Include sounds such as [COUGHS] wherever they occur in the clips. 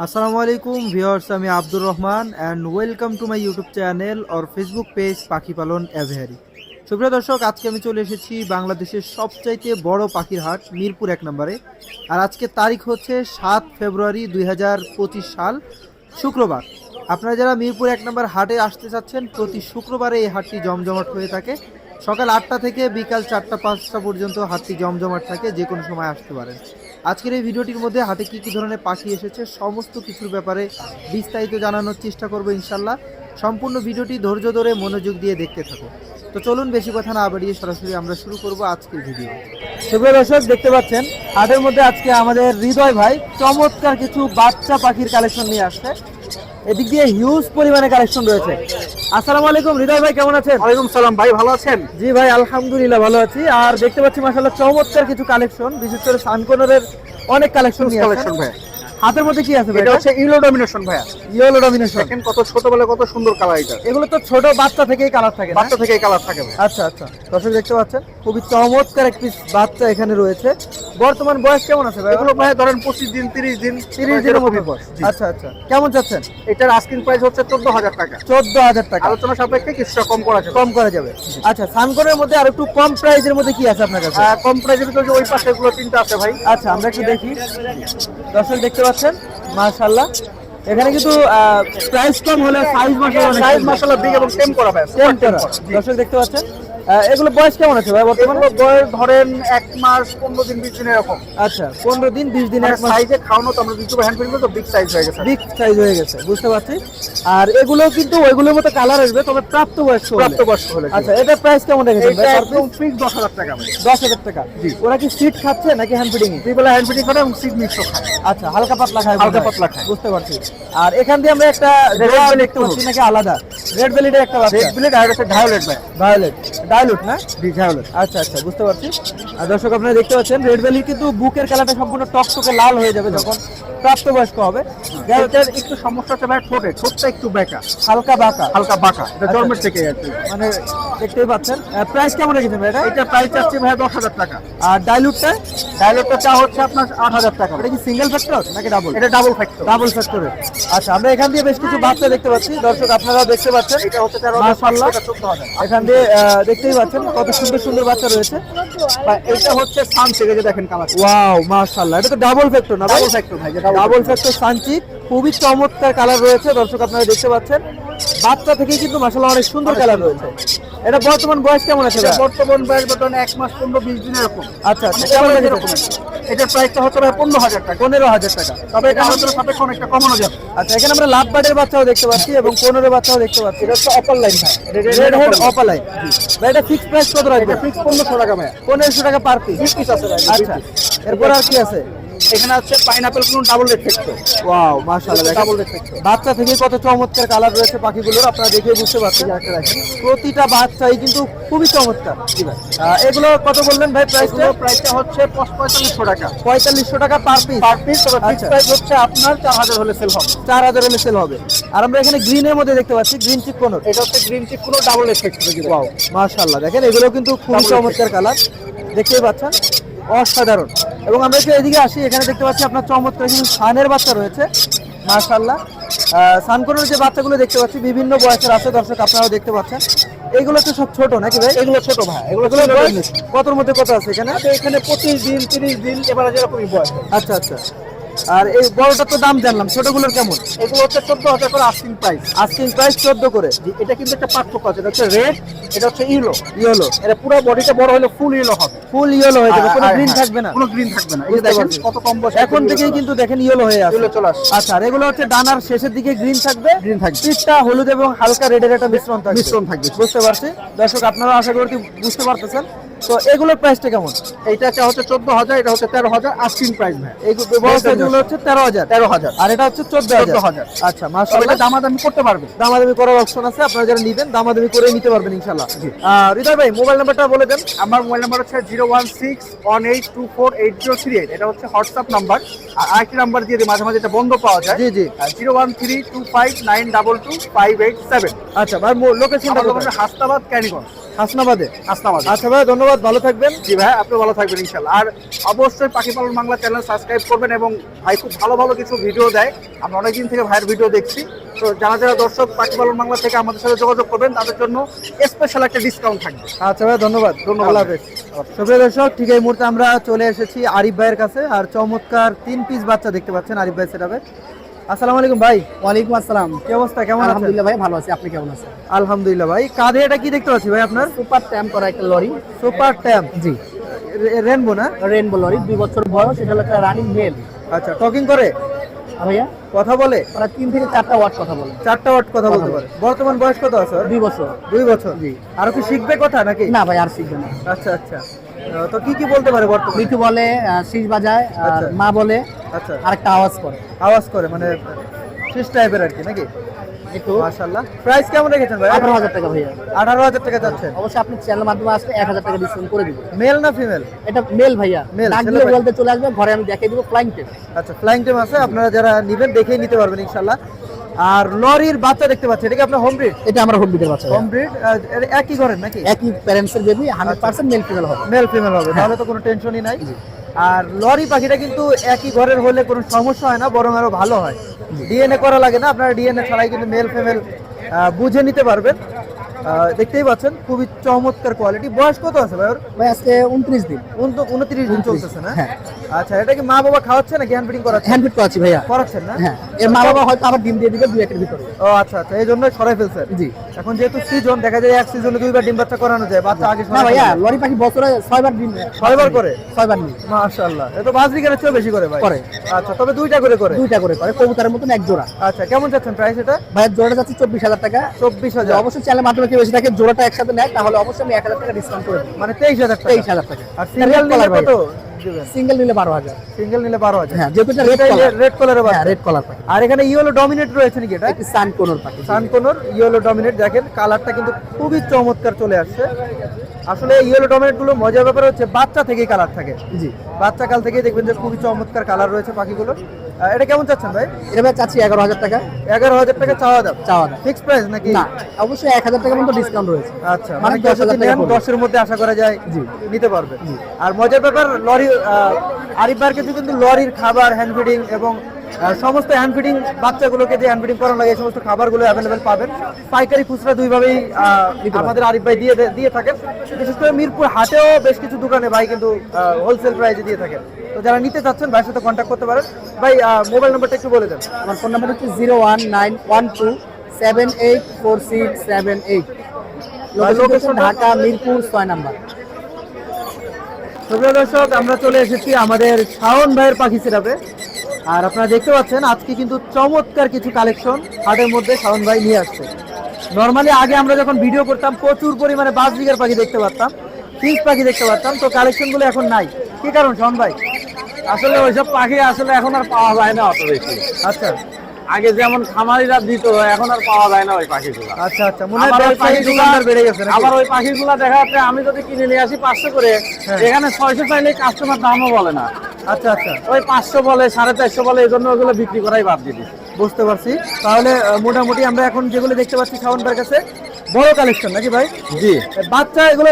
আসসালামু আলাইকুম, ভিউয়ার্স, আমি Abdur Rahman and welcome to my YouTube channel or Facebook page পাখি পালন অ্যাভেহারি। সুপ্রিয় দর্শক, আজকে আমি চলে এসেছি বাংলাদেশের সবচাইতে বড় পাখির হাট, মিরপুর এক নম্বরে। আর আজকে তারিখ হচ্ছে সাত ফেব্রুয়ারি দু হাজার পঁচিশ সাল, শুক্রবার। আপনারা যারা মিরপুর এক নম্বর হাটে আসতে চাচ্ছেন, প্রতি শুক্রবারে এই হাটটি জমজমাট হয়ে থাকে। সকাল আটটা থেকে বিকাল চারটা পাঁচটা পর্যন্ত হাটটি জমজমাট থাকে যে কোনো সময় আসতে পারেন। আজকের এই ভিডিওটির মধ্যে হাতে কি কি ধরনের পাখি এসেছে, সমস্ত কিছুর ব্যাপারে বিস্তারিত জানানোর চেষ্টা করব ইনশাল্লাহ। সম্পূর্ণ ভিডিওটি ধৈর্য ধরে মনোযোগ দিয়ে দেখতে থাকো। তো চলুন বেশি কথা না বাড়িয়ে সরাসরি আমরা শুরু করব আজকের ভিডিও। সুপ্রিয় দর্শক, দেখতে পাচ্ছেন হাটের মধ্যে আজকে আমাদের হৃদয় ভাই চমৎকার কিছু বাচ্চা পাখির কালেকশন নিয়ে আসছে। এদিক দিয়ে হিউজ পরিমাণে কালেকশন রয়েছে। আসসালামু আলাইকুম হৃদয় ভাই কেমন আছেন? ওয়ালাইকুম সালাম ভাই ভালো আছেন? জি ভাই আলহামদুলিল্লাহ ভালো আছি। আর দেখতে পাচ্ছি মাসাল্লাহ চমৎকার কিছু কালেকশন বিশেষ করে সানকোনরের অনেক কালেকশন কালেকশন ভাই। হাতের মধ্যে কি আছে এটা হচ্ছে ইলো ডমিনেশন ভাইয়া। ইয়েলো ডমিনেশন দেখেন কত ছোটবেলায় কত সুন্দর কালার এটা। এগুলো তো ছোট বাচ্চা থেকেই কালার থাকে বাচ্চা থেকে কালার থাকে আচ্ছা আচ্ছা। দর্শক দেখতে পাচ্ছেন খুবই চমৎকার এক পিস বাচ্চা এখানে রয়েছে। বর্তমান বয়স কেমন আছে ভাই? এগুলো ভাই ধরেন পঁচিশ দিন তিরিশ দিন তিরিশ দিনের মতো। বয়স। আচ্ছা আচ্ছা। কেমন যাচ্ছেন এটার আস্কিং প্রাইস হচ্ছে চোদ্দ হাজার টাকা। চোদ্দ হাজার টাকা। আলোচনা সাপেক্ষে কিছুটা কম করা যাবে। কম করা যাবে। আচ্ছা সানকনের মধ্যে আর একটু কম প্রাইজের মধ্যে কি আছে আপনার কাছে? কম প্রাইসের ভিতরে যে ওই পাশে এগুলো তিনটা আছে ভাই। আচ্ছা আমরা একটু দেখি। দর্শক দেখতে পাচ্ছেন মাশাআল্লাহ। এখানে কিন্তু প্রাইস কম হলে সাইজ মাসাল্লাহ সাইজ মাসাল্লাহ বিগ এবং টেম করা সেম করা। দর্শক দেখতে পাচ্ছেন? এগুলো বয়স কেমন আছে ভাই বর্তমানে? বয়স ধরেন এক মাস পনেরো দিন বিশ দিন এরকম। আচ্ছা পনেরো দিন বিশ দিন এক মাস। সাইজে খাওয়ানো তো আমরা ইউটিউবে হ্যান্ড ফিল্ম তো বিগ সাইজ হয়ে গেছে। বিগ সাইজ হয়ে গেছে বুঝতে পারছি। আর এগুলো কিন্তু ওইগুলোর মতো কালার আসবে তবে প্রাপ্ত বয়স্ক হলে। প্রাপ্তবয়স্ক হলে আচ্ছা এটা প্রাইস কেমন রেখেছেন এটা ভাই? একদম ফিক্স দশ হাজার টাকা ভাই দশ হাজার টাকা। জি। ওরা কি সিট খাচ্ছে নাকি হ্যান্ড ফিডিং দুইবেলা হ্যান্ড ফিটিং করে এবং সিট মিক্স খায়। আচ্ছা হালকা পাতলা খায় হালকা পাতলা খায়। বুঝতে পারছি। আর এখান দিয়ে আমরা একটা রেড belly দেখতে পাচ্ছি নাকি আলাদা? রেড বেলিটার একটা রেড ব্লেড আর হচ্ছে ভায়োলেট ভাই। ভায়োলেট ডাইলুট না? আচ্ছা আচ্ছা বুঝতে পারছি। আর দর্শক আপনারা দেখতে পাচ্ছেন রেড ভ্যালি কিন্তু বুকের কালারটা সম্পূর্ণ টকটকে লাল হয়ে যাবে যখন প্রাপ্তবয়স্ক হবে। এটার একটু সমস্যা হচ্ছে ভাই ঠোঁটে ঠোঁটটা একটু বেঁকা হালকা বাঁকা। হালকা বাঁকা এটা আচ্ছা, জন্মের। থেকে আর কি। মানে দেখতেই পাচ্ছেন। প্রাইস কেমন রেখেছেন ভাই এটা? এটা প্রাইস চাচ্ছি ভাই দশ হাজার টাকা। আর ডাইলুটটা ডায়লগটা চা হচ্ছে আপনার আট হাজার টাকা। এটা কি সিঙ্গেল ফ্যাক্টর নাকি ডাবল এটা ডাবল ফ্যাক্টর ডাবল ফ্যাক্টরে আচ্ছা আমরা এখান দিয়ে বেশ কিছু বাচ্চা দেখতে পাচ্ছি। দর্শক আপনারা দেখতে পাচ্ছেন। এটা হচ্ছে তেরো মাশাআল্লাহ। এখান দিয়ে দেখতেই পাচ্ছেন কত সুন্দর সুন্দর বাচ্চা রয়েছে। এটা হচ্ছে সান থেকে যে দেখেন কালার ওয়াও মাশাআল্লাহ। এটা তো ডাবল ফ্যাক্টর না ডাবল ফ্যাক্টর ভাই ডাবল ফ্যাক্টর সানচি। খুবই চমৎকার কালার রয়েছে দর্শক আপনারা দেখতে পাচ্ছেন। বাচ্চা থেকে কিন্তু মাশাআল্লাহ অনেক সুন্দর কালার রয়েছে। এটা বর্তমান বয়স কেমন আছে বর্তমান বয়স বর্তমানে এক মাস পনেরো বিশ দিন এরকম। আচ্ছা আচ্ছা মানে এটার প্রাইসটা হচ্ছে ভাই পনেরো হাজার টাকা। পনেরো হাজার টাকা। তবে এটা আলোচনা সাপেক্ষে অনেকটা কমানো যাবে আচ্ছা এখানে আমরা লাভ বার্ডের বাচ্চাও দেখতে পাচ্ছি এবং পনেরো বাচ্চাও দেখতে পাচ্ছি। এটা হচ্ছে অপার লাইন ভাই। রেড হেড অপালাই ভাই এটা ফিক্স প্রাইস কত রাখবে ফিক্স পনেরোশো টাকা ভাই পনেরোশো টাকা পার পিস আছে আচ্ছা এরপর আর কি আছে? এখানে আছে পাইনাপেল কোন ডাবল রেড ফ্যাক্টর ওয়াও মাশাআল্লাহ ডাবল রেড ফ্যাক্টর বাচ্চা থেকে কত চমৎকার কালার রয়েছে পাখিগুলোর আপনারা দেখে বুঝতে পারছেন একটা রাখি প্রতিটা বাচ্চাই কিন্তু খুবই চমৎকার। জি ভাই। এগুলো কত বললেন ভাই প্রাইসটা প্রাইসটা হচ্ছে পঁয়তাল্লিশশো টাকা। পঁয়তাল্লিশশো টাকা পার পিস পার পিস তবে ফিক্স আচ্ছা। প্রাইস হচ্ছে আপনার চার হাজার হলে সেল হবে। চার হাজার হলে সেল হবে। আর আমরা এখানে গ্রিনের মধ্যে দেখতে পাচ্ছি গ্রিন চিক কোন। এটা হচ্ছে গ্রিন চিক কোনো ডাবল এফেক্ট ওয়াও মাশাআল্লাহ দেখেন এগুলো কিন্তু খুবই চমৎকার কালার দেখতেই পাচ্ছেন? অসাধারণ। এবং আমরা যে এদিকে আসি এখানে দেখতে পাচ্ছি আপনার চমৎকার কিছু সানের বাচ্চা রয়েছে মাশাআল্লাহ। সানকোনের যে বাচ্চাগুলো দেখতে পাচ্ছি বিভিন্ন বয়সের আছে দর্শক আপনারাও দেখতে পাচ্ছেন। এগুলো তো সব ছোট নাকি ভাই? এগুলো ছোট ভাই এগুলো কতর মধ্যে কত আছে এখানে? তো এখানে পঁচিশ দিন তিরিশ দিন এবার যেরকমই বয়স। আচ্ছা আচ্ছা। আর এই বড়টার তো দাম জানলাম ছোটগুলোর কেমন? এগুলো হচ্ছে চোদ্দ হাজার করে আস্কিং প্রাইস আস্কিং প্রাইস চোদ্দ করে। এটা কিন্তু একটা পার্থক্য আছে এটা হচ্ছে রেড এটা হচ্ছে ইলো ইয়েলো এটা পুরো বডিটা বড় হলে ফুল ইলো হবে। ফুল ইয়েলো হয়ে যাবে কোনো গ্রিন থাকবে না। কোনো গ্রিন থাকবে না। এই দেখেন কত কম বয়স এখন থেকেই কিন্তু দেখেন ইয়েলো হয়ে চলে আসছে। আচ্ছা আর এগুলো হচ্ছে ডানার শেষের দিকে গ্রিন থাকবে। Green থাকবে। পিঠটা হলুদ এবং হালকা রেডের একটা মিশ্রণ থাকবে। মিশ্রণ থাকবে। বুঝতে পারছি? দর্শক আপনারা আশা করি বুঝতে পারতেছেন। তো এগুলোর প্রাইসটা কেমন? এইটা হচ্ছে চোদ্দ হাজার এটা হচ্ছে তেরো হাজার আস্কিং প্রাইস ভাই এই বড় সাইজগুলো হচ্ছে তেরো হাজার তেরো হাজার আর এটা হচ্ছে চোদ্দ হাজার আচ্ছা মাসাল্লাহ দামাদামি করতে পারবে। দামাদামি করার অপশন আছে আপনারা যারা নিবেন দামাদামি করে নিতে পারবেন ইনশাল্লাহ হৃদয় ভাই মোবাইল নাম্বারটা বলে দেন। আমার মোবাইল নাম্বার হচ্ছে zero one six one eight two four eight zero three eight. এটা হচ্ছে হোয়াটসঅ্যাপ নাম্বার। আর আরেকটি নাম্বার দিয়ে দিই মাঝে মাঝে এটা বন্ধ পাওয়া যায়। জি জি। Zero one three two five nine double two five eight seven. আচ্ছা লোকেশনটা লোকেশন হাস্তাবাদ ক্যানিগঞ্জ। হাসনাবাদে? হাসনাবাদ। আচ্ছা ভাই ধন্যবাদ ভালো থাকবেন। জি ভাই আপনি ভালো থাকবেন ইনশাল্লাহ আর অবশ্যই পাখি পালন বাংলা চ্যানেল সাবস্ক্রাইব করবেন এবং ভাই খুব ভালো ভালো কিছু ভিডিও দেয়। আমরা অনেকদিন থেকে ভাইয়ের ভিডিও দেখছি। তো যারা যারা দর্শক পাখি পালন বাংলা থেকে আমাদের সাথে যোগাযোগ করবেন তাদের জন্য স্পেশাল একটা ডিসকাউন্ট থাকবে। আচ্ছা ভাই ধন্যবাদ। ধন্যবাদ। হাফেজ। সুপ্রিয় দর্শক ঠিক এই মুহূর্তে আমরা চলে এসেছি আরিফ ভাইয়ের কাছে। আর চমৎকার তিন পিস বাচ্চা দেখতে পাচ্ছেন আরিফ ভাই সেটাবে আসসালামু আলাইকুম ভাই। ওয়ালাইকুম আসসালাম। কি অবস্থা? কেমন আলহামদুলিল্লাহ ভাই ভালো আছি। আপনি কেমন আছেন? আলহামদুলিল্লাহ ভাই। কাঁধে এটা কি দেখতে পাচ্ছি ভাই আপনার? সুপার করা একটা লরি। সুপার ট্যাম্প। জি। রেনবো না? রেনবো লরি দুই বছর বয়স এটা হলো একটা রানিং মেল আচ্ছা টকিং করে? ভাইয়া। কথা বলে? ওরা তিন থেকে চারটা ওয়াট কথা বলে। চারটা ওয়াট কথা বলতে পারে। বর্তমান বয়স কত আছে দুই বছর। দুই বছর। জি। আরও কি শিখবে কথা নাকি? না ভাই আর শিখবে না। আচ্ছা আচ্ছা। তো কি কি বলতে পারে বর্তমানে? মিঠু বলে শীষ বাজায় আর আচ্ছা। মা বলে আচ্ছা। আরেকটা আওয়াজ করে। আওয়াজ করে মানে শেষ টাইপের আর কি নাকি? মাশাআল্লাহ। প্রাইস কেমন রেখেছেন ভাই? টাকা ভাইয়া। আঠারো হাজার টাকা যাচ্ছে। অবশ্যই আপনি চ্যানেল মাধ্যমে আসলে এক হাজার টাকা ডিসকাউন্ট করে দিব মেল না ফিমেল এটা মেল ভাইয়া। Male, ডাক দিলে বলতে চলে আসবে ঘরে আমি দেখিয়ে দিব ফ্লাইং আচ্ছা ফ্লাইং আছে। আপনারা যারা নেবেন দেখেই নিতে পারবেন ইনশাআল্লাহ। আর লরির বাচ্চা দেখতে পাচ্ছি। এটা কি আপনার হোম ব্রিড এটা আমার হোম ব্রিডের বাচ্চা হোম ব্রিড একই ঘরের নাকি? একই প্যারেন্টস এর baby hundred percent male female হবে। মেল ফিমেল হবে তাহলে তো কোনো টেনশনই নাই। আর লরি পাখিটা কিন্তু একই ঘরের হলে কোনো সমস্যা হয় না বরং আরও ভালো হয়। ডিএনএ করা লাগে না আপনারা ডিএনএ ছাড়াই কিন্তু মেল ফিমেল বুঝে নিতে পারবেন। দেখতেই পাচ্ছেন খুবই চমৎকার কোয়ালিটি বয়স কত আছে ভাই ওর? ভাই আজকে উনত্রিশ দিন। উনত্রিশ দিন চলতেছে না? হ্যাঁ। আচ্ছা এটা কি মা বাবা খাওয়াচ্ছে নাকি হ্যান্ড ফিডিং করাচ্ছে? হ্যান্ড ফিট করাচ্ছি ভাইয়া। করাচ্ছেন না? হ্যাঁ এর মা বাবা হয়তো আবার ডিম দিয়ে দিবে দুই একের ভিতরে। ও আচ্ছা আচ্ছা এই জন্য সরাই ফেলছেন? জি। এখন যেহেতু সিজন দেখা যায় এক সিজনে দুইবার ডিম বাচ্চা করানো যায় বাচ্চা আগে না ভাইয়া লরি পাখি বছরে ছয়বার ডিম দেয়। ছয়বার করে? ছয়বার নিয়ে। মাশাআল্লাহ এ তো বাজরিকারের চেয়েও বেশি করে ভাই। করে। আচ্ছা তবে দুইটা করে করে? দুইটা করে করে কবুতরের মতন এক জোড়া। আচ্ছা কেমন যাচ্ছেন প্রাইস এটা? ভাইয়ের জোড়া যাচ্ছে চব্বিশ হাজার টাকা। চব্বিশ হাজার। অবশ্যই চ্যানেল মাধ্যমে কেউ বেশি থাকে জোড়াটা একসাথে নেয় তাহলে অবশ্যই আমি এক হাজার টাকা ডিসকাউন্ট করে দিই মানে তেইশ হাজার তেইশ হাজার টাকা। আর সিঙ্গেল নিলে কত সিঙ্গেল নিলে বারো হাজার। সিঙ্গেল নিলে বারো হাজার। হ্যাঁ যেহেতু এটা রেড কালার রেড কালারের হ্যাঁ রেড কালার পাখি আর এখানে ইয়েলো ডমিনেট রয়েছে নাকি এটা? একটি সান কোনোর পাখি সান সানকোনর ইয়েলো ডমিনেট দেখেন কালারটা কিন্তু খুবই চমৎকার চলে আসছে। আসলে ইয়েলো ডমিনেটগুলো মজার ব্যাপার হচ্ছে বাচ্চা থেকেই কালার থাকে। জি। বাচ্চা কাল থেকেই দেখবেন যে খুবই চমৎকার কালার রয়েছে পাখিগুলোর। এটা কেমন চাচ্ছেন ভাই? এটা ভাই চাচ্ছি এগারো হাজার টাকা। এগারো হাজার টাকা চাওয়া দাম চাওয়া দাম ফিক্স প্রাইস নাকি? না অবশ্যই এক হাজার টাকা মতো ডিসকাউন্ট রয়েছে। আচ্ছা মানে মানে দশ হাজার টাকা দশের মধ্যে আশা করা যায় জি। নিতে পারবে। আর মজার ব্যাপার লরি আরিফ ভাইয়ের কিন্তু লরির খাবার হ্যান্ড ফিডিং এবং সমস্ত হ্যান্ড ফিডিং বাচ্চাগুলোকে যে হ্যান্ড ফিডিং করানো লাগে এই সমস্ত খাবারগুলো অ্যাভেলেবেল পাবেন। পাইকারি খুচরা দুইভাবেই আমাদের আরিফ ভাই দিয়ে দিয়ে থাকেন। বিশেষ করে মিরপুর হাটেও বেশ কিছু দোকানে ভাই কিন্তু হোলসেল প্রাইসে দিয়ে থাকেন। তো যারা নিতে চাচ্ছেন ভাইয়ের সাথে কন্ট্যাক্ট করতে পারেন। ভাই মোবাইল নাম্বারটা একটু বলে দেন। আমার ফোন নাম্বার হচ্ছে zero one nine one two seven eight four six seven eight location Dhaka Mirpur ছয় নাম্বার। দর্শক আমরা চলে এসেছি আমাদের শাওন ভাইয়ের পাখি সেটাপে আর আপনারা দেখতে পাচ্ছেন আজকে কিন্তু চমৎকার কিছু কালেকশন হাটের মধ্যে শাওন ভাই নিয়ে আসছে। নর্মালি আগে আমরা যখন ভিডিও করতাম প্রচুর পরিমাণে বাস বিঘার পাখি দেখতে পারতাম পিস পাখি দেখতে পারতাম তো কালেকশনগুলো এখন নাই। কি কারণ শাওন ভাই? আসলে ওইসব পাখি আসলে এখন আর পাওয়া যায় না অত বেশি। আচ্ছা। আগে যেমন খামারিরা দিত এখন আর পাওয়া যায় না ওই পাখিগুলো। আচ্ছা আচ্ছা মনে হয় ওই পাখিগুলা বেড়ে গেছে আবার ওই পাখিগুলা দেখা যাচ্ছে আমি যদি কিনে নিয়ে আসি পাঁচশো করে হ্যাঁ। এখানে ছয়শো চাইলে কাস্টমার দামও বলে না। আচ্ছা আচ্ছা। ওই পাঁচশো বলে সাড়ে চারশো বলে এই জন্য ওগুলো বিক্রি করাই বাদ দিয়ে দিচ্ছি। বুঝতে পারছি। তাহলে মোটামুটি আমরা এখন যেগুলো দেখতে পাচ্ছি কাছে বড় কালেকশন নাকি ভাই? জি। বাচ্চা এগুলো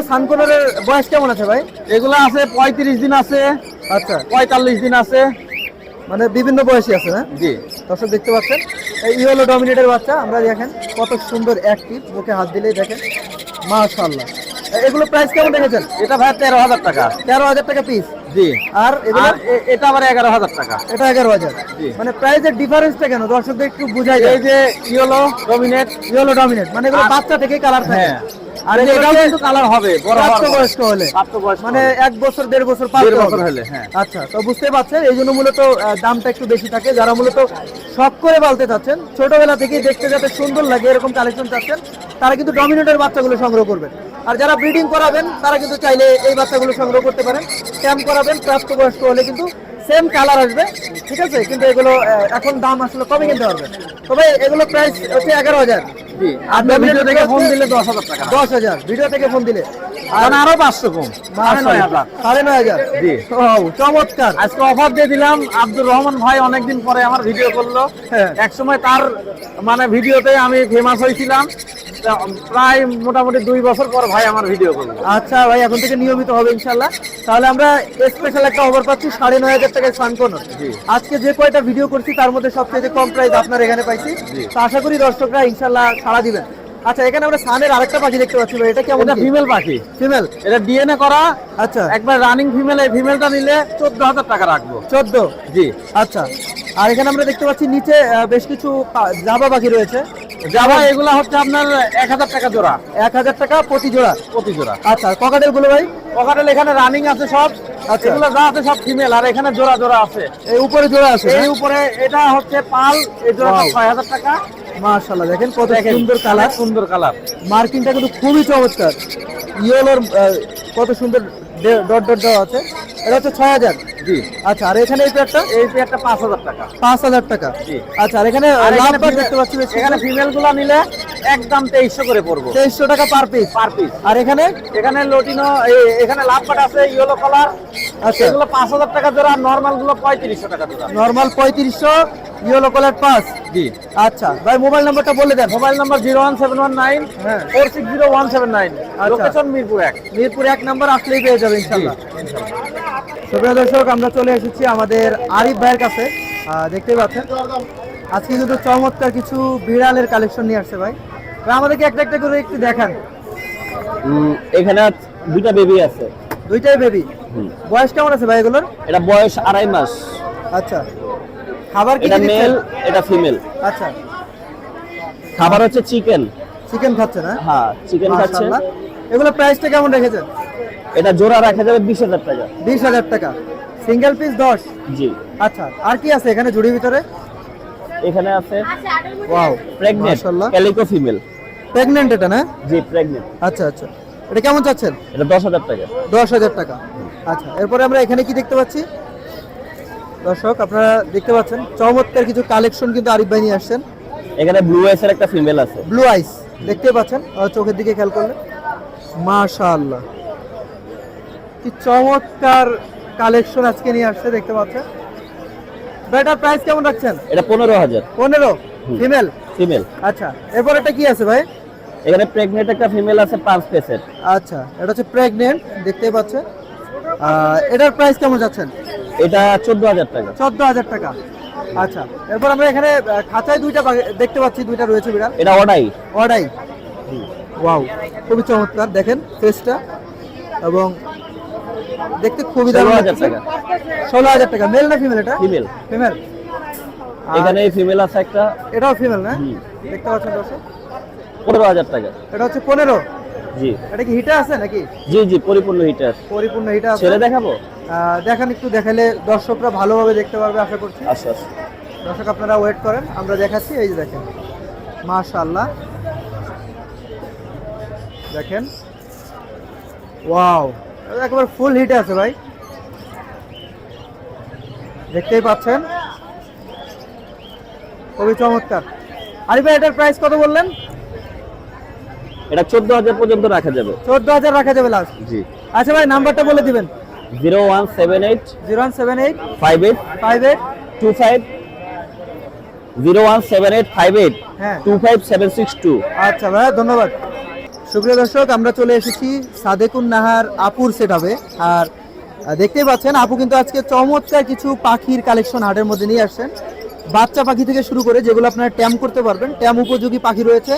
বয়স কেমন আছে ভাই? এগুলো আছে পঁয়ত্রিশ দিন আছে আচ্ছা। পঁয়তাল্লিশ দিন আছে। মানে বিভিন্ন বয়সী আছে না? জি। দর্শক দেখতে পাচ্ছেন, এই ইয়েলো ডমিনেটের বাচ্চা, আমরা দেখেন কত সুন্দর অ্যাক্টিভ ওকে হাত দিলেই দেখেন মাশাল্লাহ এগুলো প্রাইস কেমন রেখেছেন? এটা ভাই তেরো হাজার টাকা। তেরো হাজার টাকা পিস জি। আর এটা আবার এগারো হাজার টাকা। এটা এগারো হাজার। মানে প্রাইসের ডিফারেন্সটা কেন? দর্শকদের একটু বুঝাই এই যে ইয়েলো ডমিনেট ইয়েলো ডমিনেট মানে এগুলো বাচ্চা থেকে কালার থাকে। হ্যাঁ। আর আর এটাও কিন্তু কালার হবে বড় হওয়ার পর। প্রাপ্তবয়স্ক হলে। মানে এক বছর দেড় বছর পার বছর হলে, হ্যাঁ। আচ্ছা তো বুঝতে পারছেন? এই জন্য মূলত দামটা একটু বেশি থাকে। যারা মূলত শখ করে পালতে চাচ্ছেন ছোটবেলা থেকে দেখতে যাতে সুন্দর লাগে এরকম কালেকশন চাচ্ছেন তারা কিন্তু ডমিনেটের বাচ্চাগুলো সংগ্রহ করবেন। আর যারা ব্রিডিং করাবেন, তারা কিন্তু চাইলে এই বাচ্চাগুলো সংগ্রহ করতে পারেন। ক্যাম্প করাবেন, প্রাপ্তবয়স্ক হলে কিন্তু সেম কালার আসবে, ঠিক আছে? কিন্তু এগুলো এখন দাম আসলে কমে কিনতে পারবে তবে এগুলো প্রাইস হচ্ছে এগারো হাজার। আপনার ভিডিও থেকে ফোন দিলে দশ হাজার টাকা। দশ হাজার। ভিডিও থেকে ফোন দিলে? আর আরও পাঁচশো কম। সাড়ে নয় হাজার। জি। চমৎকার। আজকে অফার দিয়ে দিলাম। আব্দুর রহমান ভাই অনেকদিন পরে আমার ভিডিও করল। হ্যাঁ। এক সময় তার মানে ভিডিওতে আমি ফেমাস হয়েছিলাম। প্রায় মোটামুটি দুই বছর পর ভাই আমার ভিডিও করল। আচ্ছা ভাই এখন থেকে নিয়মিত হবে ইনশাল্লাহ তাহলে আমরা স্পেশাল একটা অফার পাচ্ছি সাড়ে নয় হাজার টাকায় স্নান করুন আজকে যে কয়টা ভিডিও করছি তার মধ্যে সবচেয়ে কম প্রাইস আপনার এখানে পাইছি। তো আশা করি দর্শকরা ইনশাল্লাহ সাড়া দিবেন। আচ্ছা এখানে আমরা সানের আরেকটা পাখি দেখতে পাচ্ছি এটা কেমন এটা ফিমেল পাখি। ফিমেল এটা ডিএনএ করা। আচ্ছা। একবার রানিং ফিমেল এই ফিমেলটা নিলে চোদ্দ হাজার টাকা রাখব। চোদ্দ? জি। আচ্ছা। আর এখানে আমরা দেখতে পাচ্ছি নিচে বেশ কিছু জাবা পাখি রয়েছে। যাবা এগুলা হচ্ছে আপনার এক হাজার টাকা জোড়া। এক হাজার টাকা প্রতি জোড়া? প্রতি জোড়া। আচ্ছা ককাটেলগুলো ভাই? পকেটেল এখানে রানিং আছে সব। আচ্ছা। এগুলো যা আছে সব ফিমেল আর এখানে জোড়া জোড়া আছে। এই উপরে জোড়া আছে এই উপরে এটা হচ্ছে পাল এই জোড়া. ছয় হাজার টাকা। মাশাআল্লাহ দেখেন কত সুন্দর কালার। সুন্দর কালার। মার্কিংটা কিন্তু খুবই চমৎকার। ইয়েলোর কত সুন্দর ডট ডট দেওয়া আছে। এটা হচ্ছে ছয় হাজার। জি। আচ্ছা আর এখানে এই পেয়ারটা? এই পেয়ারটা পাঁচ হাজার টাকা। পাঁচ হাজার টাকা। জি। আচ্ছা আর এখানে আর এখানে দেখতে পাচ্ছি এখানে ফিমেলগুলা নিলে একদম তেইশশো করে পড়ব। তেইশশো টাকা পার পিস পার পিস আর এখানে? এখানে লটিনো এখানে লাভবাট আছে ইয়েলো কালার আচ্ছা। এগুলো পাঁচ হাজার টাকা জোড়া নর্মালগুলো পঁয়ত্রিশশো টাকা জোড়া নর্মাল পঁয়ত্রিশশো ইয়েলো কালার পাস জি। আচ্ছা ভাই মোবাইল নাম্বারটা বলে দেন। Mobile number zero one seven one nine হ্যাঁ। Four six zero one seven nine. Location Mirpur এক। মিরপুর এক নাম্বার আসলেই পেয়ে যাবে ইনশাল্লাহ। সুপ্রিয় দর্শক আমরা চলে এসেছি আমাদের আরিফ ভাইয়ের কাছে। দেখতেই পাচ্ছেন। আজকে কিন্তু চমৎকার কিছু বিড়ালের কালেকশন নিয়ে আসছে ভাই। আমাদেরকে একটা একটা করে একটু দেখান। এখানে দুইটা বেবি আছে। দুইটাই বেবি বয়স কেমন আছে ভাই এগুলোর? এটা বয়স আড়াই মাস। আচ্ছা। খাবার কি এটা মেল এটা ফিমেল আচ্ছা। খাবার হচ্ছে চিকেন চিকেন খাচ্ছে না? হ্যাঁ চিকেন খাচ্ছে। এগুলো প্রাইসটা কেমন রেখেছেন? এটা জোড়া রাখা যাবে বিশ হাজার টাকা। বিশ হাজার টাকা। সিঙ্গেল পিস দশ? জি। আচ্ছা আর কি আছে এখানে ঝুড়ির ভিতরে? এখানে আছে ওয়াও প্রেগনেন্ট মাশাআল্লাহ। ক্যালিকো ফিমেল প্রেগনেন্ট এটা না? জি প্রেগনেন্ট আচ্ছা আচ্ছা। এটা কেমন চাচ্ছেন? এটা দশ হাজার টাকা। দশ হাজার টাকা। আচ্ছা এরপরে আমরা এখানে কি দেখতে পাচ্ছি? দর্শক আপনারা দেখতে পাচ্ছেন চমৎকার কিছু কালেকশন কিন্তু আরিফ ভাই নিয়ে আসছেন। এখানে ব্লু আইসের একটা ফিমেল আছে। ব্লু আইস দেখতে পাচ্ছেন? চোখের দিকে খেয়াল করলে। মাশাআল্লাহ। কি চমৎকার কালেকশন আজকে নিয়ে আসছে দেখতে পাচ্ছেন। ভাইটার প্রাইস কেমন রাখছেন? এটা পনেরো হাজার। পনেরো? ফিমেল? ফিমেল। আচ্ছা এরপর এটা কি আছে ভাই? এখানে প্রেগনেন্ট একটা ফিমেল আছে পাঁচ পেসের আচ্ছা এটা হচ্ছে প্রেগনেন্ট দেখতেই পাচ্ছেন। এটার প্রাইস কেমন যাচ্ছেন? এটা চোদ্দ হাজার টাকা। চোদ্দ হাজার টাকা। আচ্ছা এরপর আমরা এখানে খাঁচায় দুইটা দেখতে পাচ্ছি দুইটা রয়েছে বিড়াল। এটা অডাই। অর্ডাই ওয়াও খুবই চমৎকার দেখেন ফেসটা এবং দেখতে খুবই দারুণ 16,000 লাগতেছে। টাকা। ষোলো হাজার টাকা। মেল না ফিমেল এটা? ফিমেল ফিমেল এখানে ফিমেল আছে একটা। এটাও ফিমেল না? দেখতে পাচ্ছেন দর্শক? পনেরো হাজার টাকা। এটা হচ্ছে পনেরো? জি। এটা কি হিটা আছে নাকি? জি জি পরিপূর্ণ হিটার পরিপূর্ণ হিটা আছে। ছেড়ে দেখাবো? দেখান একটু দেখালে দর্শকরা ভালোভাবে দেখতে পারবে আশা করছি। আচ্ছা আচ্ছা। দর্শক আপনারা ওয়েট করেন আমরা দেখাচ্ছি এই যে দেখেন। মাশাআল্লাহ। দেখেন। ওয়াও একবার ফুল হিটে আছে ভাই। দেখতেই পাচ্ছেন। খুবই চমৎকার। আরে ভাই এটার প্রাইস কত বললেন? এটা চোদ্দ হাজার পর্যন্ত রাখা যাবে। চোদ্দ হাজার রাখা যাবে লাস্ট জি। আচ্ছা ভাই নাম্বারটা বলে দিবেন। Zero one seven eight zero one seven eight five eight five eight two five zero one seven eight five eight হ্যাঁ। Two five seven six two. আচ্ছা ভাই ধন্যবাদ। সুপ্রিয় দর্শক, আমরা চলে এসেছি সাদেকুন নাহার আপুর সেট হবে আর দেখতেই পাচ্ছেন, আপু কিন্তু আজকে চমৎকার কিছু পাখির কালেকশন হাটের মধ্যে নিয়ে আসছেন। বাচ্চা পাখি থেকে শুরু করে যেগুলো আপনারা ট্যাম করতে পারবেন ট্যাম উপযোগী পাখি রয়েছে।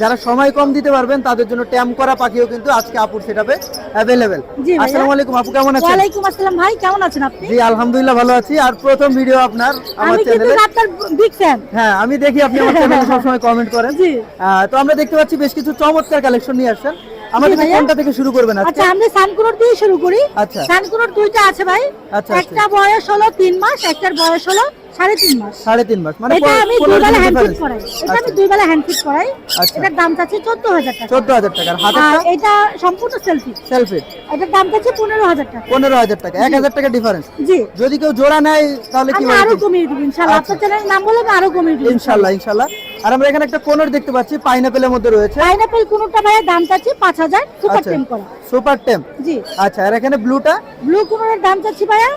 যারা সময় কম দিতে পারবেন তাদের জন্য ট্যাম করা পাখিও কিন্তু আজকে আপুর সেট আপে অ্যাভেলেবেল আসসালামু আলাইকুম আপু কেমন আছেন? ওয়ালাইকুম আসসালাম। ভাই কেমন আছেন আপনি? জি আলহামদুলিল্লাহ ভালো আছি। আর প্রথম ভিডিও আপনার আমার চ্যানেলে আমি আপনার বিগ ফ্যান হ্যাঁ আমি দেখি আপনি আমার চ্যানেলে [LAUGHS] সবসময় কমেন্ট করেন। জি। তো আমরা দেখতে পাচ্ছি বেশ কিছু চমৎকার কালেকশন নিয়ে আসছেন। আমাদের। কোনটা থেকে শুরু করবেন আচ্ছা আমরা সানকুনোর দিয়ে শুরু করি। আচ্ছা। সানকুনোর দুইটা আছে ভাই। আচ্ছা, একটা বয়স হলো তিন মাস একটার বয়স হলো সাড়ে তিন মাস। সাড়ে তিন মাস মানে এটা আমি দুই বেলা হ্যান্ড ফিট করাই। এটা আমি দুই বেলা হ্যান্ড ফিট করাই। এটার দাম চাচ্ছি চোদ্দ হাজার টাকা। চোদ্দ হাজার টাকার আর এটা সম্পূর্ণ সেলফি সেলফি এটার দাম চাচ্ছি পনেরো হাজার টাকা। পনেরো হাজার টাকা। এক হাজার টাকা ডিফারেন্স জি। যদি কেউ জোড়া নেয় তাহলে কি আরও কমিয়ে দেবো ইনশাল্লাহ। আচ্ছা। আপনার চ্যানেলের নাম বলে আরও কমিয়ে দেবো ইনশাল্লাহ। ইনশাল্লাহ আর আমরা এখানে একটা কোনর দেখতে পাচ্ছি পাইনাপেলের মধ্যে রয়েছে। পাইনাপেল কোনোটা ভাইয়ের দাম চাচ্ছি পাঁচ হাজার সুপার টেম করা। সুপার টেম জি। আচ্ছা আর এখানে ব্লুটা ব্লু কোনোর দাম চাচ্ছি ভাইয়া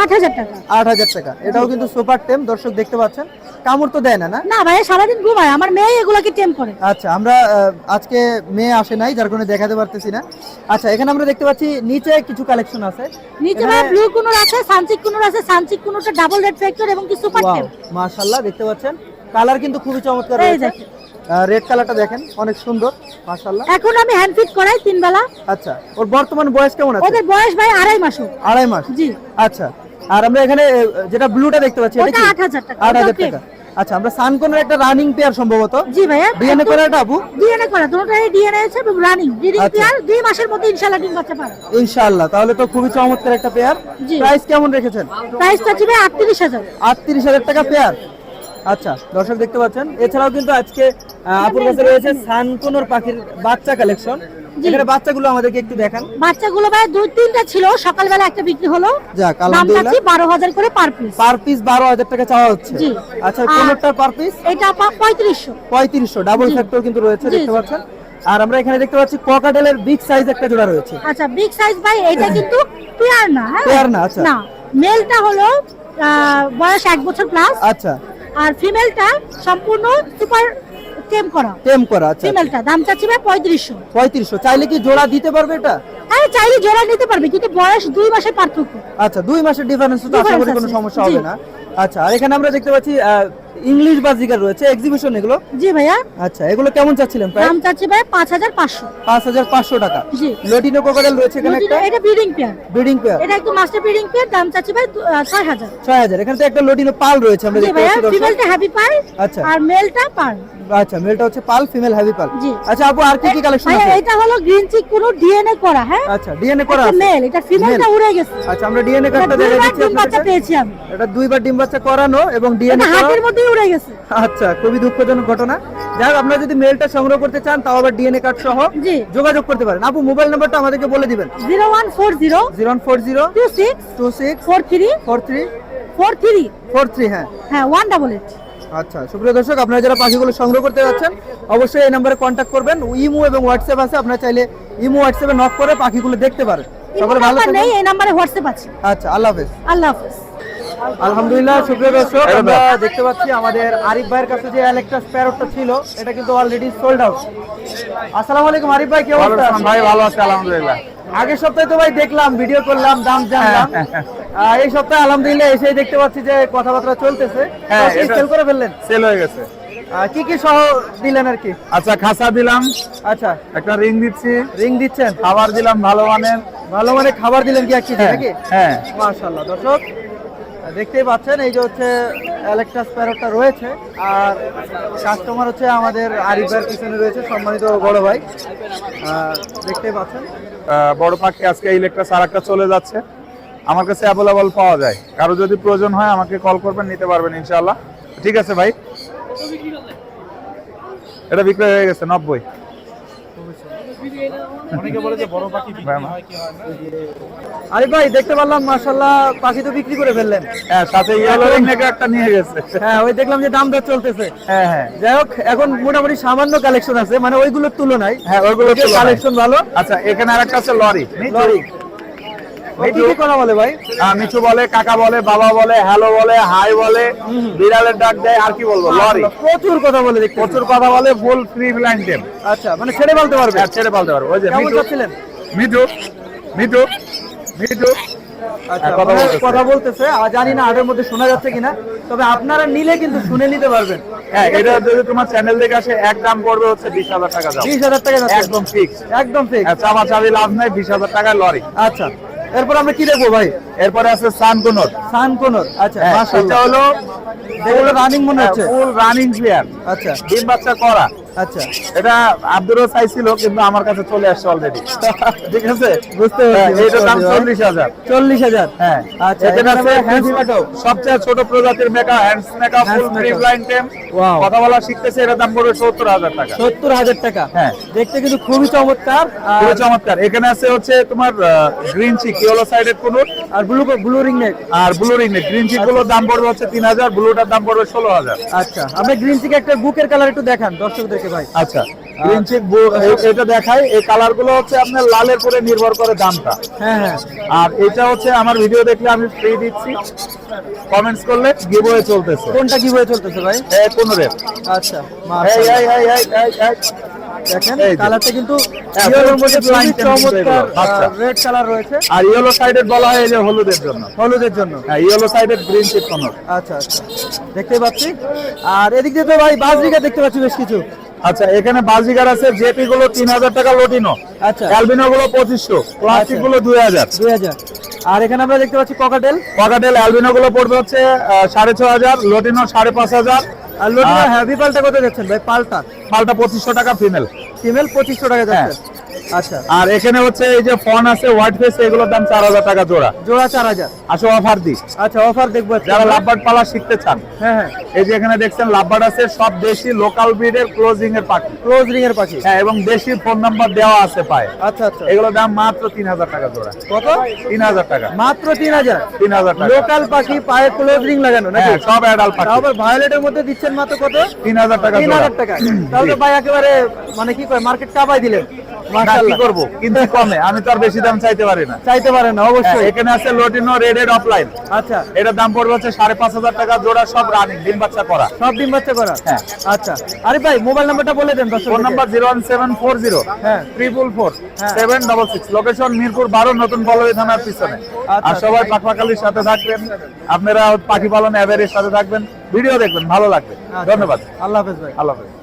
আট হাজার টাকা। আট হাজার টাকা। এটাও কিন্তু সুপার টেম দর্শক দেখতে পাচ্ছেন। কামড় তো দেয় না না? না ভাইয়া সারাদিন ঘুমায়। আমার মেয়ে এগুলোকে টেম করে। আচ্ছা আমরা আজকে মেয়ে আসে নাই যার কারণে দেখাতে পারতেছি না। আচ্ছা এখানে আমরা দেখতে পাচ্ছি নিচে কিছু কালেকশন আছে। নিচে এখানে- ব্লু কুনুর আছে সানচিক কুনুর আছে সানচিক কুনুরটা ডাবল রেড ফ্যাক্টর এবং কি সুপার টেম মাশাআল্লাহ দেখতে পাচ্ছেন। কালার কিন্তু খুবই চমৎকার রয়েছে। রেড কালারটা দেখেন অনেক সুন্দর মাশাআল্লাহ। এখন আমি হ্যান্ড ফিট করাই তিন বেলা আচ্ছা ওর বর্তমান বয়স কেমন আছে? ওদের বয়স ভাই আড়াই মাস আড়াই মাস? জি। আচ্ছা আর আমরা এখানে যেটা ব্লুটা দেখতে পাচ্ছি এটা ওটা কি? 8,000 টাকা, আট হাজার ওটা টাকা। আচ্ছা আমরা সানকনের একটা রানিং পেয়ার সম্ভবত। জি ভাইয়া ডিএনএ করে এটা আপু ডিএনএ করা দুটোটাই ডিএনএ আছে এবং রানিং ব্রিডিং। পেয়ার দুই মাসের মধ্যে ইনশাআল্লাহ ডিম বাচ্চা পাবে ইনশাআল্লাহ তাহলে তো খুবই চমৎকার একটা পেয়ার। প্রাইস কেমন রেখেছেন? প্রাইসটা ছিল আটত্রিশ হাজার। আটত্রিশ হাজার টাকা পেয়ার আচ্ছা দর্শক দেখতে পাচ্ছেন এছাড়াও কিন্তু আজকে আপুর কাছে রয়েছে সানকোনর পাখির বাচ্চা কালেকশন এখানে বাচ্চাগুলো আমাদেরকে একটু দেখান। বাচ্চাগুলো ভাই দুই তিনটা ছিল সকালবেলা একটা বিক্রি হলো। যাক আলহামদুলিল্লাহ। বারো হাজার করে পার পিস পার পিস বারো হাজার টাকা চাওয়া হচ্ছে। জি। আচ্ছা কোনটার পার পিস এটা পঁয়ত্রিশশো। পঁয়ত্রিশশো ডাবল ফ্যাক্টর কিন্তু রয়েছে দেখতে পাচ্ছেন? আর আমরা এখানে দেখতে পাচ্ছি ককাটেলের বিগ সাইজ একটা জোড়া রয়েছে। আচ্ছা বিগ সাইজ ভাই এটা [COUGHS] কিন্তু পেয়ার না হ্যাঁ? Pair না, আচ্ছা। না মেলটা হলো বয়স এক বছর প্লাস আচ্ছা। আর ফিমেলটা সম্পূর্ণ সুপার টেম করা টেম করা আচ্ছা ফিমেলটা দাম চাচ্ছি ভাই পঁয়ত্রিশশো। পঁয়ত্রিশশো। চাইলে কি জোড়া দিতে পারবে এটা? আরে চাইলে জোড়া নিতে পারবে কিন্তু বয়স দুই মাসের পার্থক্য। আচ্ছা দুই মাসের ডিফারেন্স তো আশা করি কোনো সমস্যা হবে না। আচ্ছা আর এখানে আমরা দেখতে পাচ্ছি ইংলিশ বাজিকার রয়েছে। এক্সিবিশন এগুলো? জি ভাইয়া। আচ্ছা এগুলো কেমন চাচ্ছিলেন প্রায় দাম চাচ্ছি ভাই পাঁচ হাজার পাঁচশো। পাঁচ হাজার পাঁচশো টাকা। জি। লটিনো কোকারেল রয়েছে এখানে একটা? এটা ব্রিডিং পেয়ার ব্রিডিং পেয়ার এটা একটু মাস্টার ব্রিডিং পেয়ার দাম চাচ্ছি ভাই দু- আহ, ছয় হাজার। ছয় হাজার। এখানে তো একটা লটিনো পাল রয়েছে আমরা দেখতে পাচ্ছি ফিমেলটা হ্যাপি পাই আচ্ছা। আর মেলটা পার আচ্ছা মেলটা হচ্ছে পাল ফিমেল হেভি পাল। আচ্ছা আপু আর কি কি কালেকশন আছে? এটা হলো গ্রিন চিক কোনো ডিএনএ করা হ্যাঁ? আচ্ছা ডিএনএ করা আছে। মেল এটা ফিমেলটা উড়ে গেছে। আচ্ছা আমরা ডিএনএ কার্ডটা দেখে দিচ্ছি আপনাদের পেয়েছি আমি। এটা দুইবার ডিম বাচ্চা করানো এবং ডিএনএ করা। হাতের মধ্যেই উড়ে গেছে। আচ্ছা খুবই দুঃখজনক ঘটনা। যাই আপনারা যদি মেলটা সংগ্রহ করতে চান তাও আবার ডিএনএ কার্ড সহ যোগাযোগ করতে পারেন। আপু মোবাইল নাম্বারটা আমাদেরকে বলে দিবেন। Zero one four zero zero four zero two six two six four three four three four three four three হ্যাঁ। হ্যাঁ ওয়ান ডাবল এইট আচ্ছা সুপ্রিয় দর্শক আপনারা যারা পাখিগুলো সংগ্রহ করতে যাচ্ছেন অবশ্যই এই নম্বরে কন্ট্যাক্ট করবেন। ইমো এবং হোয়াটসঅ্যাপ আছে আপনারা চাইলে ইমো হোয়াটসঅ্যাপে নক করে পাখিগুলো দেখতে পারেন। সকলে ভালো থাকবেন। এই নাম্বারে হোয়াটসঅ্যাপ আছে। আচ্ছা আল্লাহ হাফেজ। আল্লাহ হাফেজ। আলহামদুলিল্লাহ সুপ্রিয় দর্শক আমরা দেখতে পাচ্ছি আমাদের আরিফ ভাইয়ের কাছে যে অ্যালেক্ট্রাস প্যারটটা ছিল এটা কিন্তু অলরেডি সোল্ড আউট আসসালামু আলাইকুম আরিফ ভাই কি অবস্থা? ভাই ভালো আছে আলহামদুলিল্লাহ। আগের সপ্তাহে তো ভাই দেখলাম ভিডিও করলাম দাম জানলাম। আহ, এই সপ্তাহে আলহামদুলিল্লাহ এসেই দেখতে পাচ্ছি যে কথাবার্তা চলতেছে। হ্যাঁ, সেল করে ফেললেন? সেল হয়ে গেছে। কি কি সহ দিলেন আর কি? আচ্ছা খাসা দিলাম। আচ্ছা। একটা রিং দিচ্ছি। রিং দিচ্ছেন? খাবার দিলাম ভালো মানের। ভালো মানে খাবার দিলেন কি এক কেজি হ্যাঁ, নাকি? হ্যাঁ। মাশাআল্লাহ দর্শক দেখতেই পাচ্ছেন এই যে হচ্ছে অ্যালেক্ট্রাস প্যারটটা রয়েছে আর কাস্টমার হচ্ছে আমাদের আরিফের পিছনে রয়েছে সম্মানিত বড় ভাই। দেখতেই পাচ্ছেন। বড় পাখি আজকে ইলেকট্রাস আর একটা চলে যাচ্ছে। আমার কাছে অ্যাভেলেবল পাওয়া যায়। কারও যদি প্রয়োজন হয় আমাকে কল করবেন নিতে পারবেন ইনশাআল্লাহ। ঠিক আছে ভাই? এটা বিক্রয় হয়ে গেছে নব্বই। আরিফ ভাই দেখতে পারলাম পাখি তো বিক্রি করে ফেললেন। হ্যাঁ সাথে ইয়েলো রিং একটা নিয়ে গেছে। হ্যাঁ ওই দেখলাম যে দাম দর চলতেছে। হ্যাঁ হ্যাঁ। যাই হোক এখন মোটামুটি সামান্য কালেকশন আছে মানে ওইগুলোর তুলনায় হ্যাঁ ওইগুলোর কালেকশন ভালো। আচ্ছা এখানে আর একটা আছে লরি। লরি। কথা বলে ভাই? মিঠু বলে কাকা বলে বাবা বলে হ্যালো বলে হাই বলে বিড়ালের ডাক দেয় আর কি বলব লরি। প্রচুর কথা বলে দেখতে প্রচুর কথা বলে ফুল ফ্রি টেম আচ্ছা মানে ছেড়ে বলতে পারবে? হ্যাঁ ছেড়ে বলতে পারব। ওই যে মিঠু। মিঠু মিঠু মিঠু। আচ্ছা হ্যাঁ, কথা মানে বলতেছে। কথা বলতেছে জানি না আটের মধ্যে শোনা যাচ্ছে কিনা তবে আপনারা নিলে কিন্তু শুনে নিতে পারবেন। হ্যাঁ এটা যদি তোমার চ্যানেল থেকে আসে এক দাম পড়বে হচ্ছে বিশ হাজার টাকা বিশ হাজার টাকা একদম ফিক্স একদম ঠিক চামা চাবি লাভ নাই বিশ হাজার টাকায় লরি। আচ্ছা। এরপর আমরা কি দেখব ভাই? এরপরে আছে সানকোনর। সানকোনর আচ্ছা হ্যাঁ, এটা হলো যেগুলো রানিং মনে হচ্ছে? ফুল রানিং প্লেয়ার আচ্ছা। ডিম বাচ্চা করা। আচ্ছা এটা আব্দুরও চাইছিল কিন্তু আমার কাছে চলে আসছে অলরেডি ঠিক আছে? বুঝতে হ্যাঁ, পারছি এটার দাম চল্লিশ হাজার। চল্লিশ হাজার? হ্যাঁ আচ্ছা আছে হ্যান্ডস মেকআপ সবচেয়ে ছোট প্রজাতির macaw Hahn's macaw full free blind tame. কথা বলা শিখতেছে দাম পড়বে সত্তর হাজার টাকা। সত্তর হাজার টাকা? হ্যাঁ। দেখতে কিন্তু খুবই চমৎকার খুবই চমৎকার। এখানে আছে হচ্ছে তোমার green cheek yellow sided conure. আর ব্লু ব্লু রিং নেক আর ব্লু রিং নেক গ্রিন চিকগুলোর দাম পড়বে হচ্ছে তিন হাজার ব্লুটার দাম পড়বে ষোলো হাজার। আচ্ছা আপনি গ্রিন চিকে একটা বুকের কালার একটু দেখান দর্শকদেরকে। ভাই। আচ্ছা। গ্রিন চিক এটা দেখাই এই কালারগুলো হচ্ছে আপনার লালের উপরে নির্ভর করে দামটা। হ্যাঁ হ্যাঁ। আর এটা হচ্ছে আমার ভিডিও দেখলে আমি ফ্রি দিচ্ছি। কমেন্টস করলে গিভওয়ে চলতেছে। কোনটা হয়ে চলতেছে ভাই? পনেরো আচ্ছা এই এই এই এই এই এই। দেখেন কালারটা কিন্তু হ্যাঁ, আচ্ছা। রেড কালার রয়েছে। আর ইয়েলো সাইডেড বলা হয় যে হলুদের জন্য। হলুদের জন্য। হ্যাঁ ইয়েলো সাইডেড গ্রিন চিপ আচ্ছা আচ্ছা। দেখতে পাচ্ছি। আর এদিক দিয়ে তো ভাই বাজরিকা দেখতে পাচ্ছি বেশ কিছু। আচ্ছা এখানে বাজিগার আছে জেপি গুলো তিন হাজার টাকা লটিনো আচ্ছা। অ্যালবিনো গুলো পঁচিশশো প্লাস্টিকগুলো দুই হাজার। দুই হাজার। আর এখানে আমরা দেখতে পাচ্ছি ককাটেল। পকাটেল অ্যালবিনো গুলো পড়বে হচ্ছে সাড়ে ছ হাজার লটিনো সাড়ে পাঁচ হাজার। আর লোটিনো হ্যাভি পাল্টা কত যাচ্ছেন ভাই? পাল্টা পাল্টা পঁচিশশো টাকা ফিমেল ফিমেল পঁচিশশো টাকা হ্যাঁ। যাচ্ছে। আচ্ছা আর এখানে হচ্ছে এই যে ফোন আছে হোয়াইট ফেস এগুলোর দাম চার হাজার টাকা জোড়া। জোড়া চার হাজার। আসো অফার দিই আচ্ছা অফার দেখব যারা। লাভবার্ড পালা শিখতে চান হ্যাঁ হ্যাঁ। এই যে এখানে দেখছেন লাভবার্ড আছে সব দেশি লোকাল ব্রিডের ক্লোজিং এর পাখি। ক্লোজ এর পাখি। হ্যাঁ এবং দেশি ফোন নাম্বার দেওয়া আছে পায়। আচ্ছা আচ্ছা। এগুলোর দাম মাত্র তিন হাজার টাকা জোড়া। কত? তিন হাজার টাকা। মাত্র তিন হাজার। তিন হাজার টাকা। লোকাল পাখি পায়ে ক্লোজ লাগানো নাকি? হ্যাঁ সব অ্যাডাল পাখি। আবার ভায়োলেটের মধ্যে দিচ্ছেন মাত্র কত? তিন হাজার টাকা তিন হাজার টাকা। তাহলে ভাই একেবারে মানে কি কয় মার্কেট কাবাই দিলেন। কি মাশাআল্লাহ। কিন্তু কমে। আমি তো আর বেশি দাম চাইতে পারি না। চাইতে পারেন না হ্যাঁ, অবশ্যই এখানে আছে লোটিনো রেডেড অফলাইন আচ্ছা। এটার দাম পড়বে হচ্ছে সাড়ে পাঁচ হাজার টাকা জোড়া সব রানিং ডিম বাচ্চা করা। সব ডিম বাচ্চা করা? হ্যাঁ। আচ্ছা। আরে ভাই মোবাইল নাম্বারটা বলে দেন phone number zero one seven four zero হ্যাঁ। Triple four. Seven double six location Mirpur বারো নতুন পল্লবী থানার পিছনে। আর আচ্ছা। সবাই পাখপাখালির সাথে থাকবেন। আপনারা পাখি পালন অ্যাভারের সাথে থাকবেন। ভিডিও দেখবেন ভালো লাগবে। আচ্ছা। ধন্যবাদ। আল্লাহ হাফেজ ভাই। আল্লাহ হাফেজ।